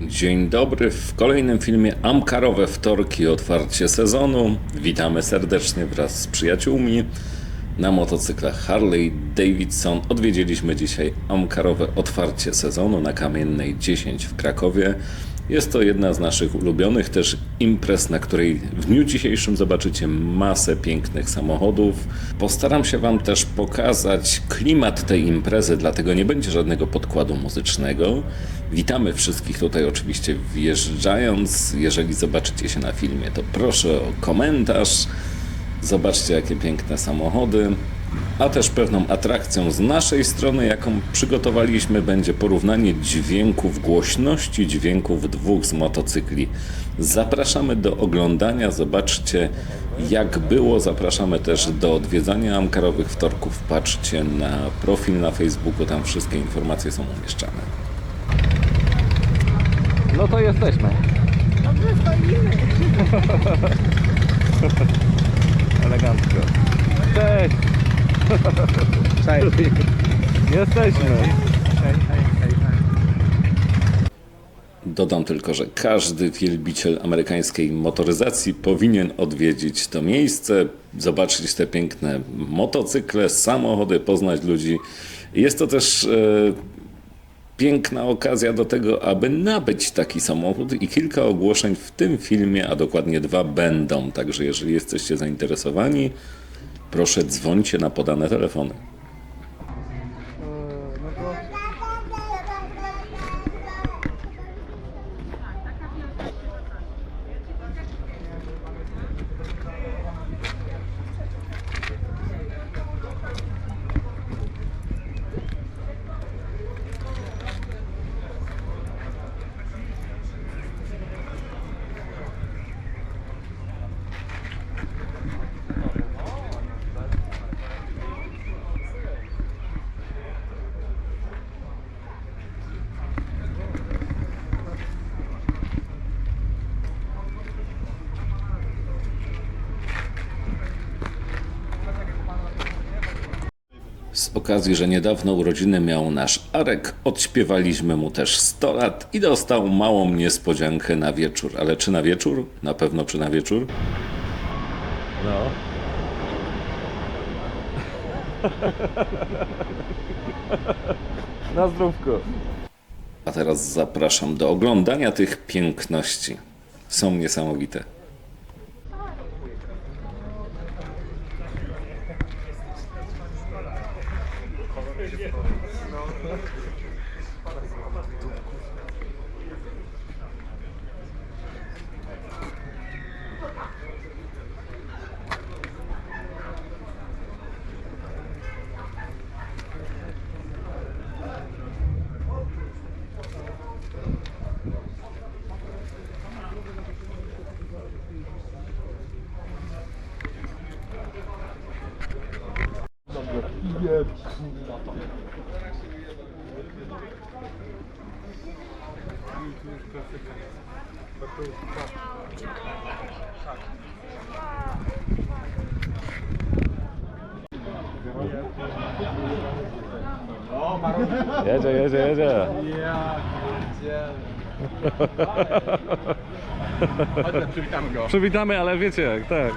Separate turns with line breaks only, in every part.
Dzień dobry w kolejnym filmie Amkarowe Wtorki, otwarcie sezonu. Witamy serdecznie wraz z przyjaciółmi. Na motocyklach Harley Davidson odwiedziliśmy dzisiaj Amkarowe otwarcie sezonu na Kamiennej 10 w Krakowie. Jest to jedna z naszych ulubionych też imprez, na której w dniu dzisiejszym zobaczycie masę pięknych samochodów. Postaram się Wam też pokazać klimat tej imprezy, dlatego nie będzie żadnego podkładu muzycznego. Witamy wszystkich tutaj oczywiście wjeżdżając. Jeżeli zobaczycie się na filmie, to proszę o komentarz. Zobaczcie, jakie piękne samochody. A też pewną atrakcją z naszej strony, jaką przygotowaliśmy, będzie porównanie dźwięków, głośności dźwięków dwóch z motocykli. Zapraszamy do oglądania, zobaczcie jak było. Zapraszamy też do odwiedzania Amkarowych Wtorków. Patrzcie na profil na Facebooku, tam wszystkie informacje są umieszczane.
No to jesteśmy.
Dobrze stoimy.
Elegancko. Cześć.
Cześć.
Jesteśmy.
Dodam tylko, że każdy wielbiciel amerykańskiej motoryzacji powinien odwiedzić to miejsce, zobaczyć te piękne motocykle, samochody, poznać ludzi. Jest to też e, piękna okazja do tego, aby nabyć taki samochód i kilka ogłoszeń w tym filmie, a dokładnie dwa będą. Także jeżeli jesteście zainteresowani, proszę dzwońcie na podane telefony. Z okazji, że niedawno urodziny miał nasz Arek, odśpiewaliśmy mu też 100 lat i dostał małą niespodziankę na wieczór. Ale czy na wieczór? Na pewno czy na wieczór?
No. Na zdrówko.
A teraz zapraszam do oglądania tych piękności. Są niesamowite.
Jedzie, jedzie, jedzie.
Ja Chodźmy, przywitamy go.
Przywitamy, ale wiecie jak, tak.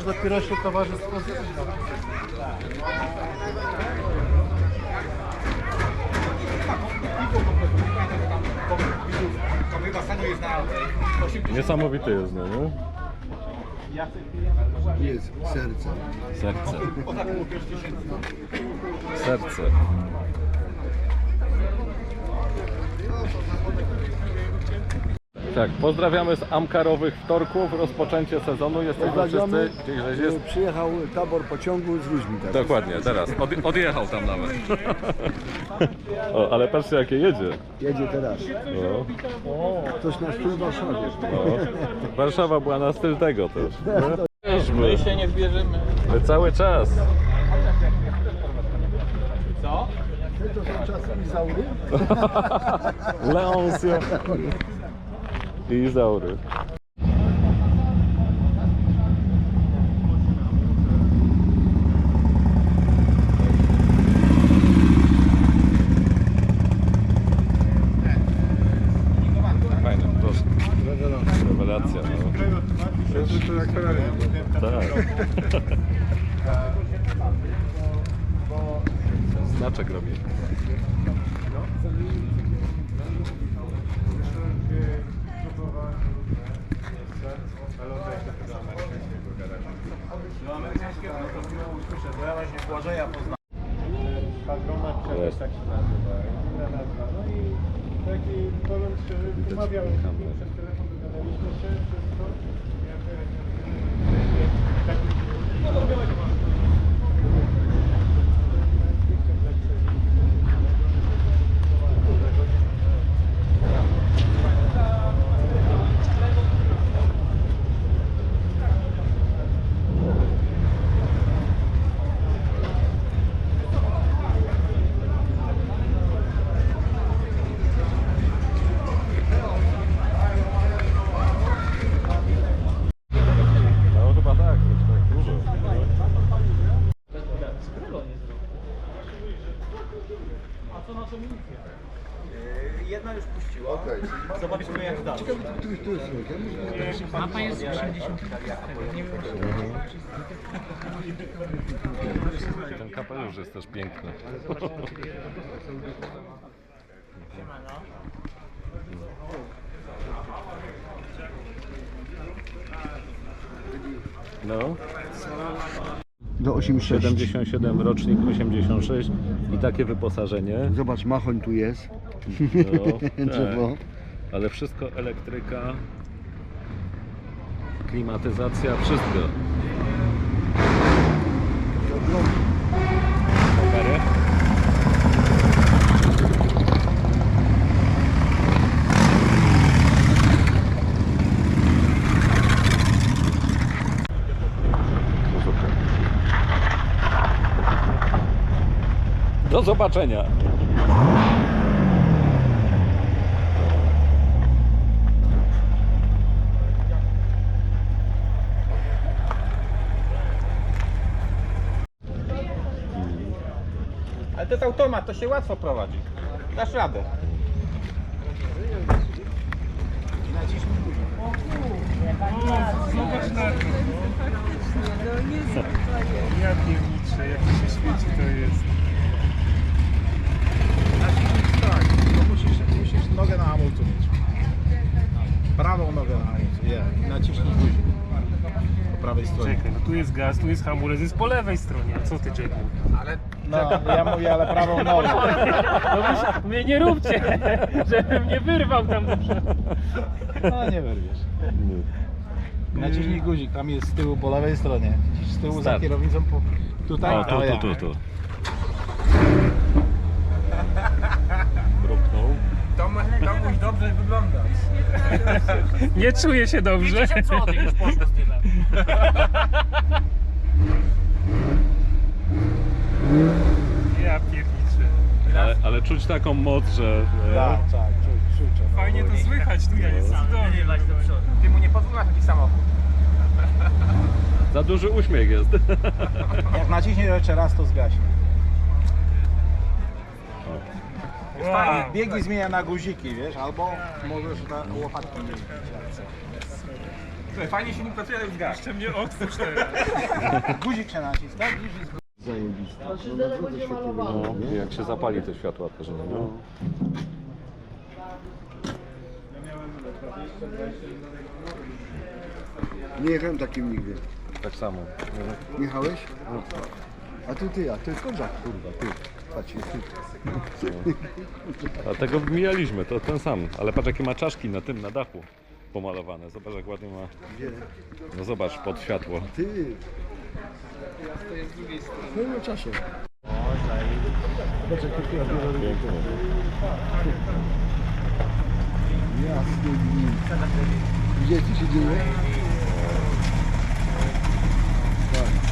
Wiesz, dopiero się towarzystwo
Niesamowity jest, no nie?
Jest serce.
Serce. Serce. Tak, pozdrawiamy z Amkarowych Wtorków, rozpoczęcie sezonu. Jesteśmy
Pozdrawiamy.
wszyscy, gdzieś jest.
Przyjechał tabor pociągu z ludźmi. Tak.
Dokładnie, teraz. Od, odjechał tam nawet. o, ale patrzcie jakie jedzie.
Jedzie teraz.
O,
Ktoś na styl w Warszawie.
o. Warszawa była na styl tego też. My
się nie wbierzemy.
My cały czas.
Co?
To są czasy Izaury?
Leonsio. I Izaury. Fajne, proszę. Rewelacja. No.
To jak Ferrari.
Tak. Znaczek robi. Jest.
tak się nazywa, inna nazwa. No i taki, powiem szczerze, umawiałem się
kamerę.
przez telefon, dogadaliśmy się, wszystko. Ja
No chyba tak, już tak dużo.
Jedna już puściła.
Okej.
Zobaczymy jak dalej.
Ciekawe, tu, jest rok.
Mapa jest z 80. Nie wiem,
Ten kapelusz jest też piękny. No,
Do 86.
77 rocznik 86 i takie wyposażenie.
Zobacz, machoń tu jest.
No,
Drzewo.
Ale wszystko elektryka, klimatyzacja, wszystko. Do zobaczenia.
To jest automat, to się łatwo prowadzi. Dasz radę.
Ja pierniczę, jak to się świeci to jest.
Tak, to musisz, musisz nogę na hamulcu mieć. Prawą nogę na hamulcu, nie. Naciśnij guzik. Prawej stronie.
Czekaj, no tu jest gaz, tu jest hamulec, jest po lewej stronie. A co ty, Jacku?
Ale, no, ja mówię, ale prawą nogą.
No wy mnie nie róbcie, żebym nie wyrwał tam do przodu.
No nie wyrwiesz. Naciśnij guzik, tam jest z tyłu po lewej stronie. Widzisz z tyłu za
Start.
kierownicą po... Tutaj?
O, tu,
ja.
tu, tu, tu. Bruknął.
Tom, Tomuś dobrze wygląda.
Nie czuję się dobrze. już poszło z Ja pierniczę.
Ale, ale czuć taką moc, że...
Tak, tak, czuć, czuć.
Fajnie to słychać, tu ja jest cudownie.
Ty mu nie pozwalasz taki samochód.
Za duży uśmiech jest.
Jak naciśniesz jeszcze raz, to zgaśnie.
Wow.
Biegi zmienia na guziki, wiesz, albo możesz na łopatki mieć. Fajnie silnik pracuje, ale już gaś.
Jeszcze mnie otwórz teraz.
Guzik się naciska, widzisz, i z-
Zajebiste. No świetnie wygląda,
No,
nie?
jak się zapali te światła też, no.
Nie jechałem takim nigdy.
Tak samo.
Jechałeś? A tu ty, a to jest kozak, kurwa, ty. Patrz, jest ty.
A tego mijaliśmy, to ten sam. Ale patrz jakie ma czaszki na tym, na dachu pomalowane. Zobacz jak ładnie ma. No zobacz pod światło.
Ty! W pewnym czasie. Zobacz jak kultura Gdzie co się dzieje?
Tak.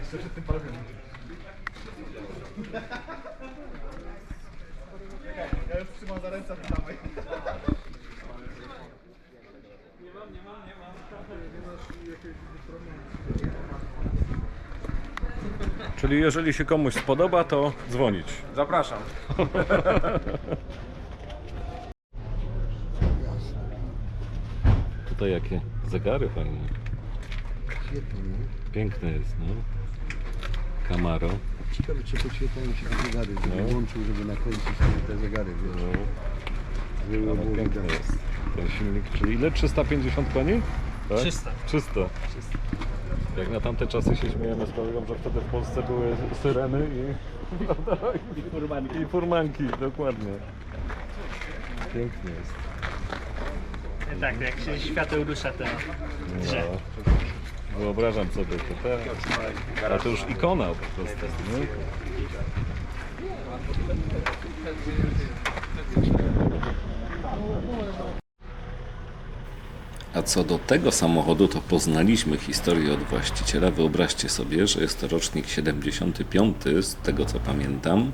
Essa é já tem para ver.
Czyli jeżeli się komuś spodoba, to dzwonić.
Zapraszam.
Tutaj jakie zegary fajne.
Świetnie, nie?
Piękne jest, no. Camaro.
Ciekawe, czy podświetlają się te zegary, żeby
No.
włączył, żeby nakręcić sobie te zegary, wiesz.
No,
Żeby
ale
było
piękny
widać.
jest ten silnik. Czyli ile? 350 koni? Tak?
300.
300. Jak na tamte czasy się śmiejemy z kolegą, że wtedy w Polsce były syreny i, i furmanki. I furmanki, dokładnie. Piękny jest.
Tak, jak się świateł rusza, to drze.
No. Wyobrażam sobie to. Te, ale to już ikona po prostu. Nie?
A co do tego samochodu, to poznaliśmy historię od właściciela. Wyobraźcie sobie, że jest to rocznik 75, z tego co pamiętam.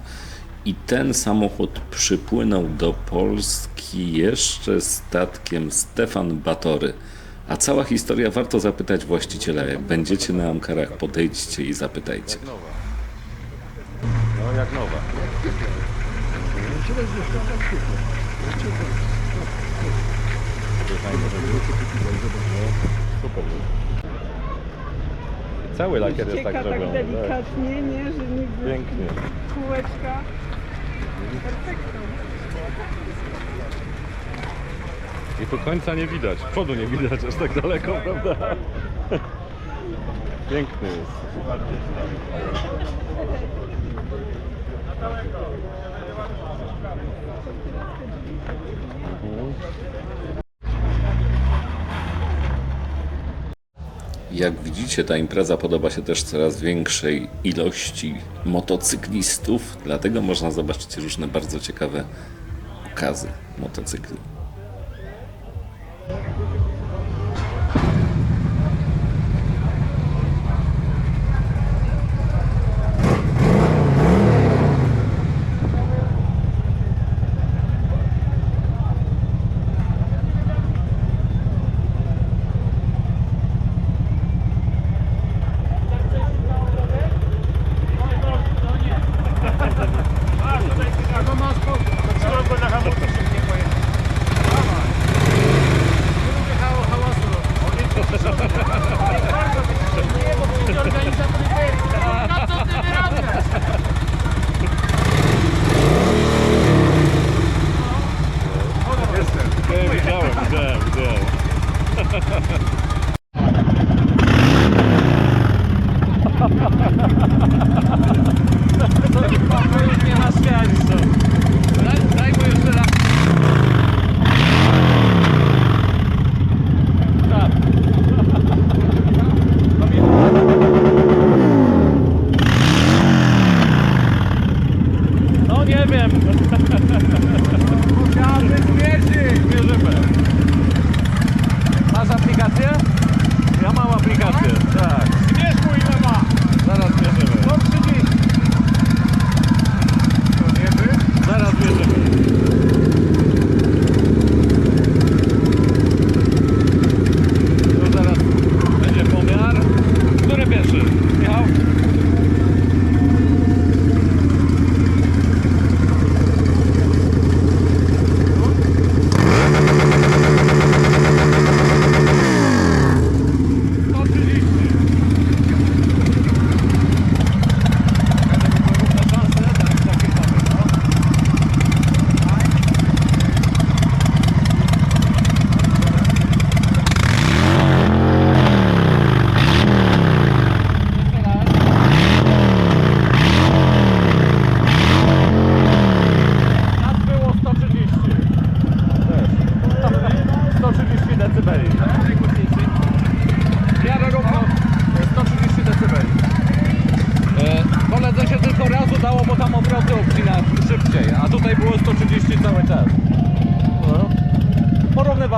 I ten samochód przypłynął do Polski jeszcze statkiem Stefan Batory. A cała historia warto zapytać właściciela. Jak będziecie na Amkarach, podejdźcie i zapytajcie.
Nowa. No jak nowa. Super. Cały lakier jest tak
tak,
zrobiony. tak.
delikatnie, nie? Że niby
Pięknie.
kółeczka. Perfekto.
I tu końca nie widać. Przodu nie widać aż tak daleko, prawda? Piękny jest.
Jak widzicie, ta impreza podoba się też coraz większej ilości motocyklistów, dlatego można zobaczyć różne bardzo ciekawe okazy motocykli.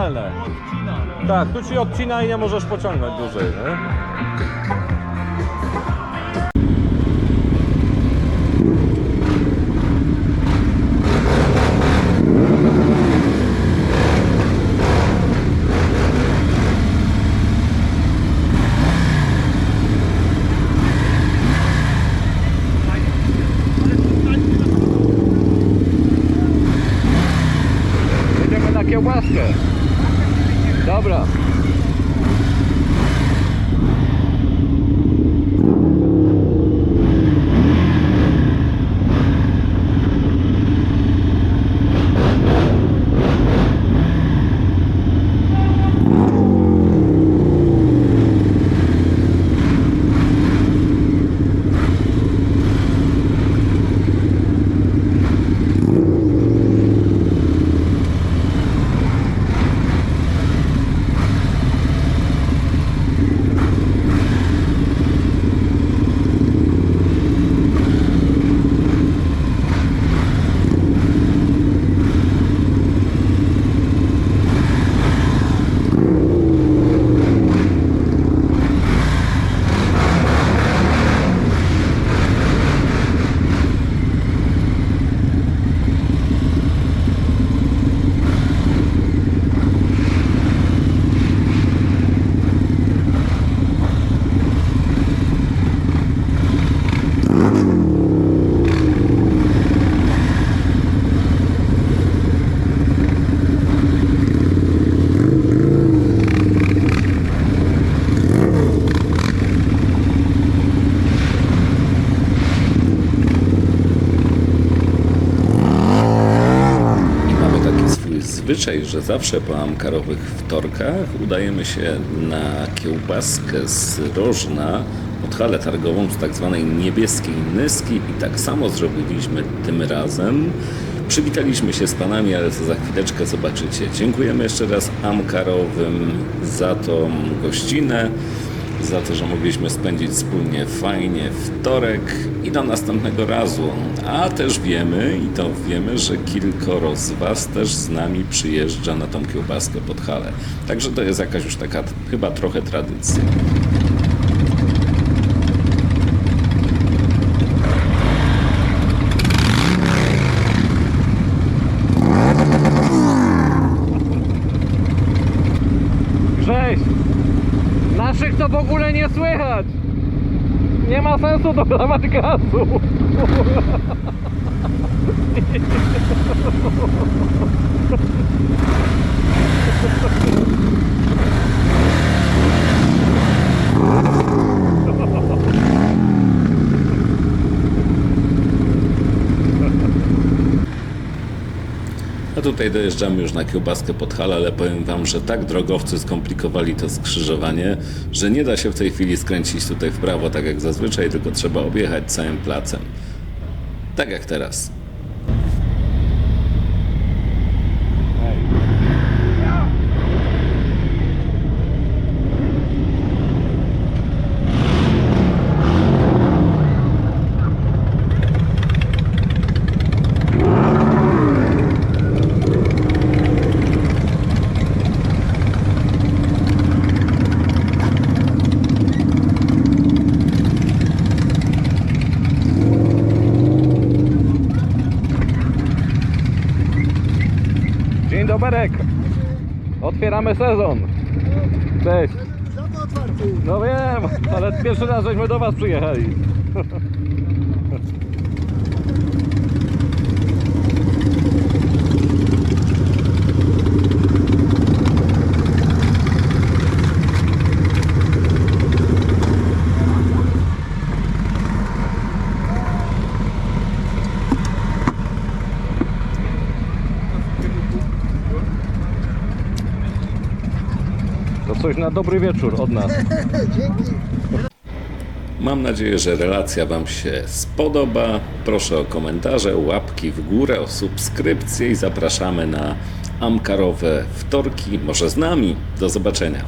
Porównywalne. Tak, tu ci odcina i nie możesz pociągnąć dłużej, nie? Dobra.
Zwyczaj, że zawsze po amkarowych wtorkach udajemy się na kiełbaskę z Rożna pod halę targową z tak zwanej niebieskiej Nyski i tak samo zrobiliśmy tym razem. Przywitaliśmy się z panami, ale to za chwileczkę zobaczycie. Dziękujemy jeszcze raz Amkarowym za tą gościnę, za to, że mogliśmy spędzić wspólnie fajnie wtorek i do następnego razu. A też wiemy, i to wiemy, że kilkoro z Was też z nami przyjeżdża na tą kiełbaskę pod halę. Także to jest jakaś już taka chyba trochę tradycja.
Cześć! Naszych to w ogóle nie słychać! Nie ma sensu dodawać gazu!
A tutaj dojeżdżamy już na kiełbaskę pod halę, ale powiem Wam, że tak drogowcy skomplikowali to skrzyżowanie, że nie da się w tej chwili skręcić tutaj w prawo tak jak zazwyczaj, tylko trzeba objechać całym placem. Tak jak teraz.
Doberek! Otwieramy sezon! Cześć! No wiem, ale pierwszy raz żeśmy do Was przyjechali. Na dobry wieczór od nas.
Mam nadzieję, że relacja Wam się spodoba. Proszę o komentarze, łapki w górę, o subskrypcję i zapraszamy na Amkarowe wtorki, może z nami. Do zobaczenia.